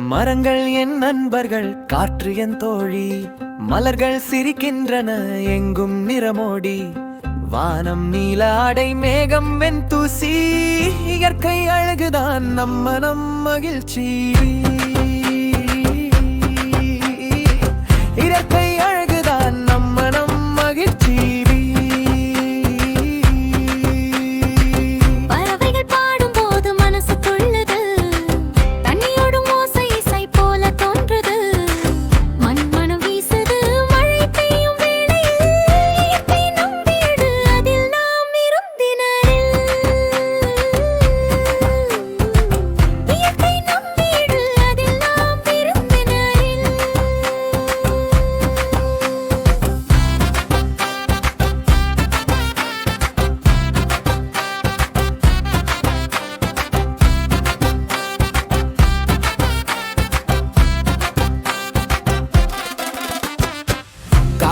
மரங்கள் என் நண்பர்கள் காற்று என் தோழி. மலர்கள் சிரிக்கின்றன எங்கும் நிறமோடி. வானம் நீல ஆடை மேகம் வெண் தூசி இயற்கை அழகுதான் நம்ம நம் மகிழ்ச்சி.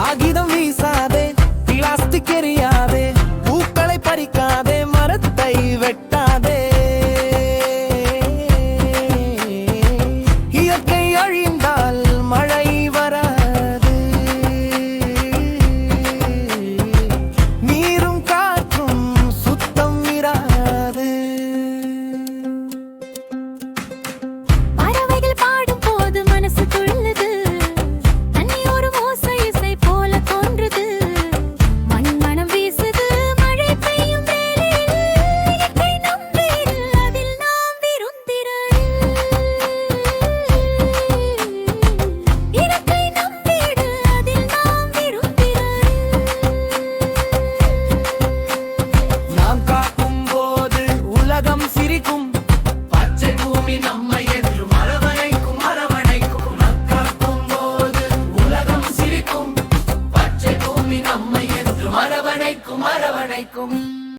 காகிதம் வீசாதே. பிளாஸ்டிக் எரியா? I Michael.